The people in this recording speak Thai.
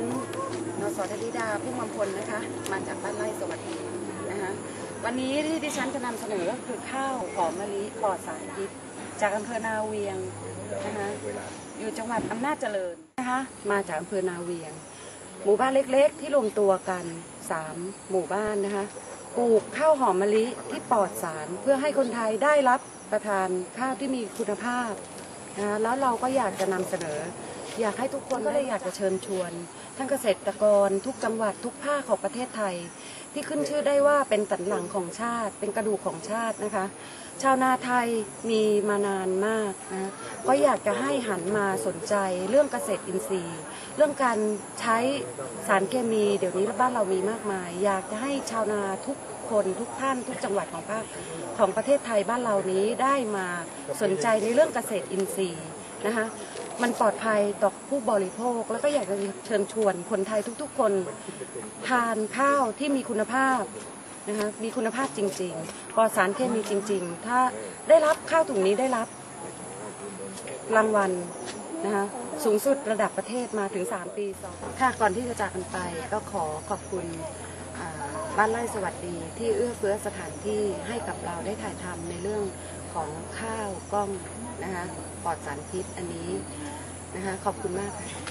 นนสธนิดาผู้มงคลนะคะ มาจากบ้านไร่สวัสดีนะคะวันนี้ที่ดิฉันจะนำเสนอก็คือข้าวหอมมะลิปลอดสารพิษจากอำเภอนาเวียงนะคะอยู่จังหวัดอำนาจเจริญนะคะมาจากอำเภอนาเวียง หมู่บ้านเล็กๆ ที่รวมตัวกันสามหมู่บ้านนะคะปลูกข้าวหอมมะลิที่ปลอดสารเพื่อให้คนไทยได้รับประทานข้าวที่มีคุณภาพนะคะแล้วเราก็อยากจะนำเสนอ อยากให้ทุกคนก็เลยอยากจะเชิญชวนทั้งเกษตรกรทุกจังหวัดทุกภาคของประเทศไทย ที่ขึ้นชื่อได้ว่าเป็นสันหลังของชาติ เป็นกระดูกของชาตินะคะ ชาวนาไทยมีมานานมากนะก็อยากจะให้หันมาสนใจเรื่องเกษตรอินทรีย์ เรื่องการใช้สารเคมี เดี๋ยวนี้บ้านเรามีมากมาย อยากจะให้ชาวนาทุกคนทุกท่านทุกจังหวัดของภาคของประเทศไทยบ้านเรานี้ได้มาสนใจในเรื่องเกษตรอินทรีย์นะคะ มันปลอดภัยต่อผู้บริโภค แล้วก็อยากจะเชิญชวนคนไทยทุกๆ คน ทานข้าวที่มีคุณภาพนะคะมีคุณภาพจริงๆปลอดสารเคมีจริง ๆ ถ้าได้รับข้าวถุงนี้ได้รับรางวัลนะคะสูงสุดระดับประเทศมาถึง 3 ปีซ้อนค่ะก่อนที่จะจากกันไปก็ขอขอบคุณ บ้านไร่สวัสดีที่เอื้อเฟื้อสถานที่ให้กับเราได้ถ่ายทำในเรื่องของข้าวกล้องนะคะปลอดสารพิษอันนี้นะคะขอบคุณมากค่ะ